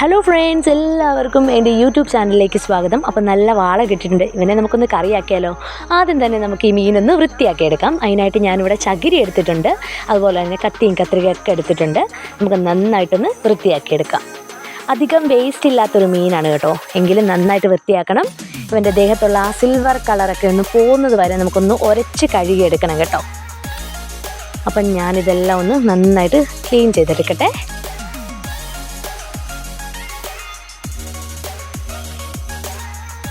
Hello friends എല്ലാവർക്കും എന്റെ YouTube ചാനലിലേക്ക് സ്വാഗതം. അപ്പോൾ നല്ല വാള കിട്ടിയിട്ടുണ്ട്. ഇവനെ നമുക്കൊന്ന് കറിയാക്കിയാലോ? ആദ്യം തന്നെ നമുക്ക് ഈ മീനൊന്ന് വൃത്തിയാക്കി എടുക്കാം അതിനായിട്ട് ഞാനിവിടെ ചകിരി എടുത്തിട്ടുണ്ട്. അതുപോലെ തന്നെ കത്തിയും കത്രികയൊക്കെ എടുത്തിട്ടുണ്ട്. നമുക്ക് നന്നായിട്ടൊന്ന് വൃത്തിയാക്കി എടുക്കാം അധികം വേസ്റ്റ് ഇല്ലാത്തൊരു മീനാണ് കേട്ടോ. എങ്കിലും നന്നായിട്ട് വൃത്തിയാക്കണം. ഇവന്റെ ദേഹത്തുള്ള ആ സിൽവർ കളറൊക്കെ ഒന്ന് പോകുന്നത് വരെ നമുക്കൊന്ന് ഉരച്ച് കഴുകിയെടുക്കണം കേട്ടോ. അപ്പം ഞാനിതെല്ലാം ഒന്ന് നന്നായിട്ട് ക്ലീൻ ചെയ്തെടുക്കട്ടെ.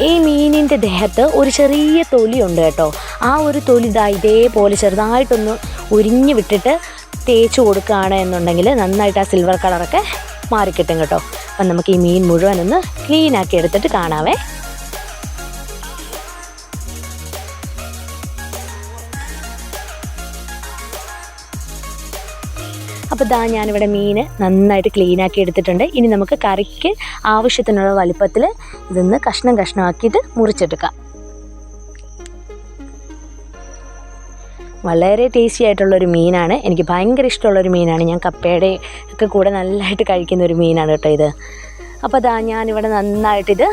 ഈ മീനിന്റെ ദേഹത്ത് ഒരു ചെറിയ തൊലിയുണ്ട് കേട്ടോ. ആ ഒരു തൊലി ഇതാ ഇതേപോലെ ചെറുതായിട്ടൊന്ന് ഉരിഞ്ഞു വിട്ടിട്ട് തേച്ച് കൊടുക്കുകയാണ് എന്നുണ്ടെങ്കിൽ നന്നായിട്ട് ആ സിൽവർ കളറൊക്കെ മാറിക്കിട്ടും കേട്ടോ. അപ്പം നമുക്ക് ഈ മീൻ മുഴുവൻ ഒന്ന് ക്ലീൻ ആക്കി എടുത്തിട്ട് കാണാവേ. അപ്പോൾ ഇതാ ഞാനിവിടെ മീൻ നന്നായിട്ട് ക്ലീൻ ആക്കി എടുത്തിട്ടുണ്ട്. ഇനി നമുക്ക് കറിക്ക് ആവശ്യത്തിനുള്ള വലിപ്പത്തിൽ ഇതൊന്ന് കഷ്ണം കഷ്ണമാക്കിയിട്ട് മുറിച്ചെടുക്കാം. വളരെ ടേസ്റ്റി ആയിട്ടുള്ളൊരു മീനാണ്. എനിക്ക് ഭയങ്കര ഇഷ്ടമുള്ളൊരു മീനാണ്. ഞാൻ കപ്പയുടെ ഒക്കെ കൂടെ നല്ലതായിട്ട് കഴിക്കുന്ന ഒരു മീനാണ് കേട്ടോ ഇത്. അപ്പോൾ അതാ ഞാനിവിടെ നന്നായിട്ടിത്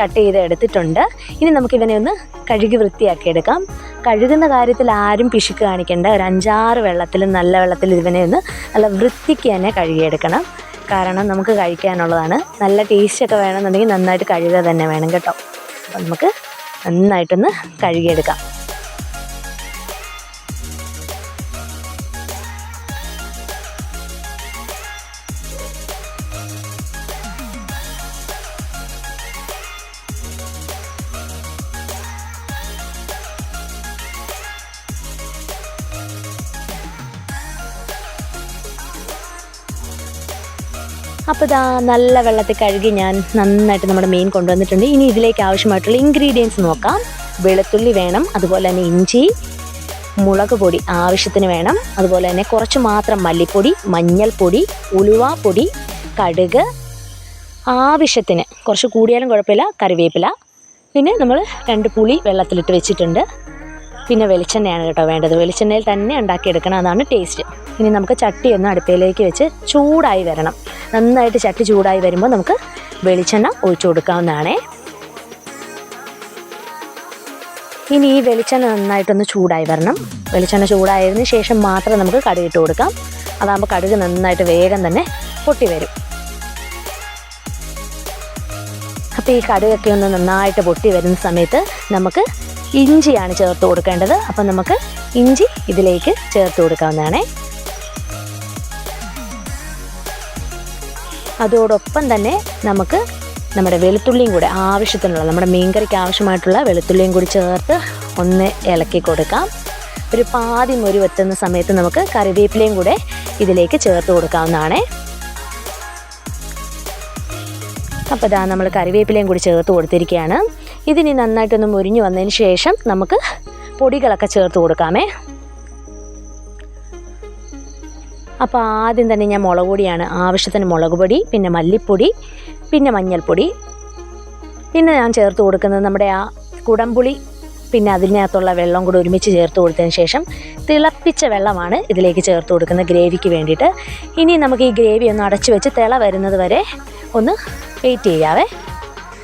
കട്ട് ചെയ്ത് എടുത്തിട്ടുണ്ട്. ഇനി നമുക്കിവനെ ഒന്ന് കഴുകി വൃത്തിയാക്കി എടുക്കാം കഴുകുന്ന കാര്യത്തിൽ ആരും പിശുക്ക് കാണിക്കേണ്ട. ഒരു അഞ്ചാറ് വെള്ളത്തിൽ നല്ല വെള്ളത്തിൽ ഇവനെ ഒന്ന് നല്ല വൃത്തിക്ക് തന്നെ കഴുകിയെടുക്കണം. കാരണം നമുക്ക് കഴിക്കാനുള്ളതാണ്. നല്ല ടേസ്റ്റൊക്കെ വേണമെന്നുണ്ടെങ്കിൽ നന്നായിട്ട് കഴുകുക തന്നെ വേണം കേട്ടോ. അപ്പം നമുക്ക് നന്നായിട്ടൊന്ന് കഴുകിയെടുക്കാം. അപ്പോൾ ഇതാ നല്ല വെള്ളത്തിൽ കഴുകി ഞാൻ നന്നായിട്ട് നമ്മുടെ മീൻ കൊണ്ടുവന്നിട്ടുണ്ട്. ഇനി ഇതിലേക്ക് ആവശ്യമായിട്ടുള്ള ഇൻഗ്രീഡിയൻസ് നോക്കാം. വെളുത്തുള്ളി വേണം അതുപോലെ തന്നെ ഇഞ്ചി മുളക് പൊടി ആവശ്യത്തിന് വേണം അതുപോലെ തന്നെ കുറച്ച് മാത്രം മല്ലിപ്പൊടി മഞ്ഞൾപ്പൊടി ഉലുവാപ്പൊടി കടുക് ആവശ്യത്തിന് കുറച്ച് കൂടിയാലും കുഴപ്പമില്ല കറിവേപ്പില പിന്നെ നമ്മൾ രണ്ട് പുളി വെള്ളത്തിലിട്ട് വെച്ചിട്ടുണ്ട്. പിന്നെ വെളിച്ചെണ്ണയാണ് കേട്ടോ വേണ്ടത്. വെളിച്ചെണ്ണയിൽ തന്നെ ഉണ്ടാക്കിയെടുക്കണം അതാണ് ടേസ്റ്റ് ഇനി നമുക്ക് ചട്ടി ഒന്ന് അടുപ്പിലേക്ക് വെച്ച് ചൂടായി വരണം. നന്നായിട്ട് ചട്ടി ചൂടായി വരുമ്പോൾ നമുക്ക് വെളിച്ചെണ്ണ ഒഴിച്ചു കൊടുക്കാവുന്നതാണേ. ഇനി ഈ വെളിച്ചെണ്ണ നന്നായിട്ടൊന്ന് ചൂടായി വരണം. വെളിച്ചെണ്ണ ചൂടായതിന് ശേഷം മാത്രം നമുക്ക് കടുക് ഇട്ട് കൊടുക്കാം. അതാകുമ്പോൾ കടുക് നന്നായിട്ട് വേഗം തന്നെ പൊട്ടി വരും. അപ്പോൾ ഈ കടുകൊക്കെ ഒന്ന് നന്നായിട്ട് പൊട്ടി വരുന്ന സമയത്ത് നമുക്ക് ഇഞ്ചിയാണ് ചേർത്ത് കൊടുക്കേണ്ടത്. അപ്പം നമുക്ക് ഇഞ്ചി ഇതിലേക്ക് ചേർത്ത് കൊടുക്കാവുന്നതാണേ. അതോടൊപ്പം തന്നെ നമുക്ക് നമ്മുടെ വെളുത്തുള്ളിയും കൂടെ ആവശ്യത്തിനുള്ള നമ്മുടെ മീൻകറിക്ക് ആവശ്യമായിട്ടുള്ള വെളുത്തുള്ളിയും കൂടി ചേർത്ത് ഒന്ന് ഇളക്കി കൊടുക്കാം. ഒരു പാതി മുരി വെത്തുന്ന സമയത്ത് നമുക്ക് കറിവേപ്പിലയും കൂടെ ഇതിലേക്ക് ചേർത്ത് കൊടുക്കാവുന്നതാണ്. അപ്പോൾ ഇതാ നമ്മൾ കറിവേപ്പിലയും കൂടി ചേർത്ത് കൊടുത്തിരിക്കുകയാണ്. ഇതിനി നന്നായിട്ടൊന്ന് മുരിഞ്ഞു വന്നതിന് ശേഷം നമുക്ക് പൊടികളൊക്കെ ചേർത്ത് കൊടുക്കാമേ. അപ്പോൾ ആദ്യം തന്നെ ഞാൻ മുളക് പൊടിയാണ് ആവശ്യത്തിന് മുളക് പൊടി പിന്നെ മല്ലിപ്പൊടി പിന്നെ മഞ്ഞൾപ്പൊടി. പിന്നെ ഞാൻ ചേർത്ത് കൊടുക്കുന്നത് നമ്മുടെ ആ കുടംപുളി പിന്നെ അതിനകത്തുള്ള വെള്ളം കൂടി ഒരുമിച്ച് ചേർത്ത് കൊടുത്തതിന് ശേഷം തിളപ്പിച്ച വെള്ളമാണ് ഇതിലേക്ക് ചേർത്ത് കൊടുക്കുന്നത് ഗ്രേവിക്ക് വേണ്ടിയിട്ട്. ഇനി നമുക്ക് ഈ ഗ്രേവി ഒന്ന് അടച്ചു വെച്ച് തിള വരുന്നത് വരെ ഒന്ന് വെയിറ്റ് ചെയ്യാവേ.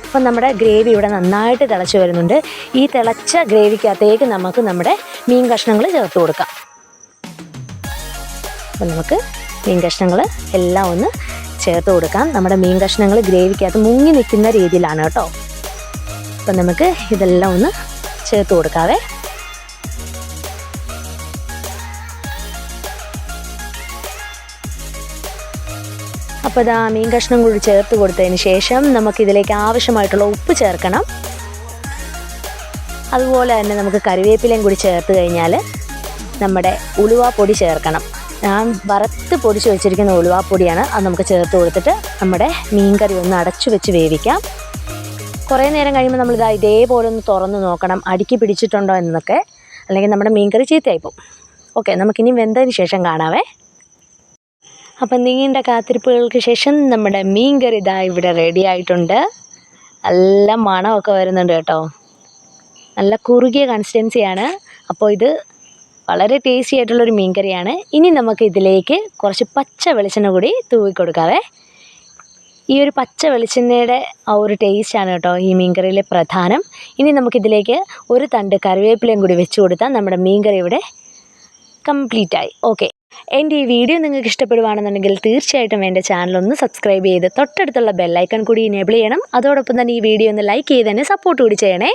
അപ്പം നമ്മുടെ ഗ്രേവി ഇവിടെ നന്നായിട്ട് തിളച്ച് വരുന്നുണ്ട്. ഈ തിളച്ച ഗ്രേവിക്കകത്തേക്ക് നമുക്ക് നമ്മുടെ മീൻ കഷ്ണങ്ങൾ ചേർത്ത് കൊടുക്കാം. അപ്പം നമുക്ക് മീൻ കഷ്ണങ്ങൾ എല്ലാം ഒന്ന് ചേർത്ത് കൊടുക്കാം. നമ്മുടെ മീൻ കഷ്ണങ്ങൾ ഗ്രേവിക്കകത്ത് മുങ്ങി നിൽക്കുന്ന രീതിയിലാണ് കേട്ടോ. അപ്പം നമുക്ക് ഇതെല്ലാം ഒന്ന് ചേർത്ത് കൊടുക്കാവേ. അപ്പോൾ ഇതാ മീൻ കഷ്ണം കൂടി ചേർത്ത് കൊടുത്തതിന് ശേഷം നമുക്കിതിലേക്ക് ആവശ്യമായിട്ടുള്ള ഉപ്പ് ചേർക്കണം. അതുപോലെ തന്നെ നമുക്ക് കറിവേപ്പിലയും കൂടി ചേർത്ത് കഴിഞ്ഞാൽ നമ്മുടെ ഉലുവാപ്പൊടി ചേർക്കണം. ഞാൻ വറുത്ത് പൊടിച്ച് വെച്ചിരിക്കുന്ന ഉലുവാപ്പൊടിയാണ് അത് നമുക്ക് ചേർത്ത് കൊടുത്തിട്ട് നമ്മുടെ മീൻ കറി ഒന്ന് അടച്ചു വെച്ച് വേവിക്കാം. കുറേ നേരം കഴിയുമ്പോൾ നമ്മളിതാ ഇതേപോലെ ഒന്ന് തുറന്ന് നോക്കണം. അടുക്കി പിടിച്ചിട്ടുണ്ടോ എന്നൊക്കെ. അല്ലെങ്കിൽ നമ്മുടെ മീൻ കറി ചീത്തയായിപ്പോവും ഓക്കെ നമുക്കിനി വെന്തതിന് ശേഷം കാണാവേ. അപ്പം നീണ്ട കാത്തിരിപ്പുകൾക്ക് ശേഷം നമ്മുടെ മീൻ കറി ഇതാ ഇവിടെ റെഡി ആയിട്ടുണ്ട്. നല്ല മണമൊക്കെ വരുന്നുണ്ട് കേട്ടോ. നല്ല കുറുകിയ കൺസിസ്റ്റൻസിയാണ് അപ്പോൾ ഇത് വളരെ ടേസ്റ്റി ആയിട്ടുള്ളൊരു മീൻ കറിയാണ് ഇനി നമുക്ക് ഇതിലേക്ക് കുറച്ച് പച്ച വെളിച്ചെണ്ണ കൂടി തൂവി കൊടുക്കാവേ. ഈ ഒരു പച്ച വെളിച്ചെണ്ണയുടെ ആ ഒരു ടേസ്റ്റാണ് കേട്ടോ ഈ മീൻകറിയിലെ പ്രധാനം. ഇനി നമുക്കിതിലേക്ക് ഒരു തണ്ട് കറിവേപ്പിലയും കൂടി വെച്ച് കൊടുത്താൽ നമ്മുടെ മീൻകറി ഇവിടെ കംപ്ലീറ്റായി ഓക്കെ എന്റെ ഈ വീഡിയോ നിങ്ങൾക്ക് ഇഷ്ടപ്പെടുവാണെന്നുണ്ടെങ്കിൽ തീർച്ചയായിട്ടും എന്റെ ചാനൽ ഒന്ന് സബ്സ്ക്രൈബ് ചെയ്ത് തൊട്ടടുത്തുള്ള ബെല്ലൈക്കൺ കൂടി ഇനേബിൾ ചെയ്യണം. അതോടൊപ്പം തന്നെ ഈ വീഡിയോ ഒന്ന് ലൈക്ക് ചെയ്ത് തന്നെ സപ്പോർട്ട് കൂടി ചെയ്യണേ.